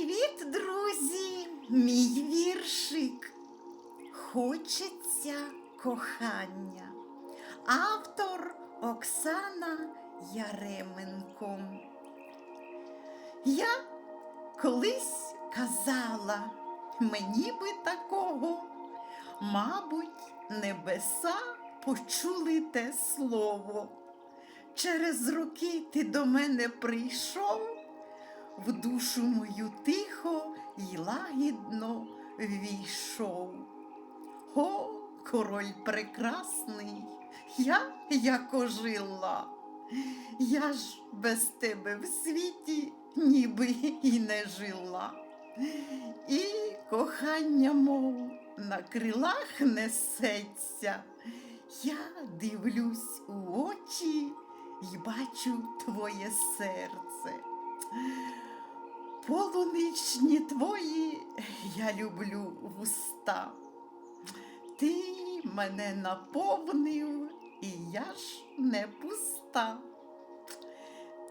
Привіт, друзі! Мій віршик. Хочеться кохання. Автор Оксана Яременко. Я колись казала, мені би такого, мабуть, небеса почули те слово. Через роки ти до мене прийшов в душу мою тихо й лагідно війшов. О, король прекрасний, я як ожила, я ж без тебе в світі ніби і не жила. І кохання, мов на крилах несеться. Я дивлюсь у очі й бачу твоє серце. Полуничні твої я люблю вуста. Ти мене наповнив, і я ж не пуста.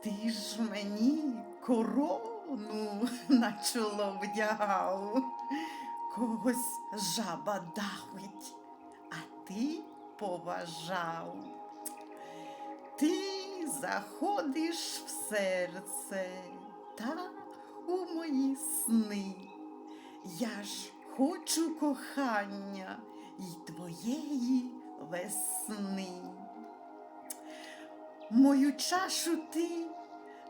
Ти ж мені корону на чоло вдягав, когось жаба давить, а ти поважав. Ти заходиш в серце мої сни. Я ж хочу кохання й твоєї весни. Мою чашу ти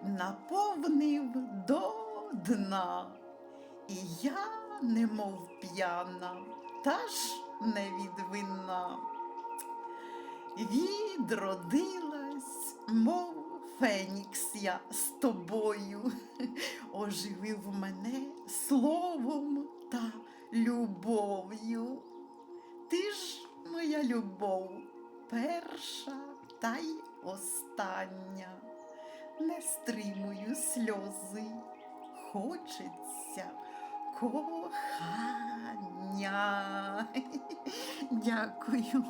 наповнив до дна, і я, немов п'яна, та ж не від вина відродилась, мов фенікс я з тобою, оживив мене словом та любов'ю. Ти ж моя любов, перша та й остання. Не стримую сльози, хочеться кохання. Дякую.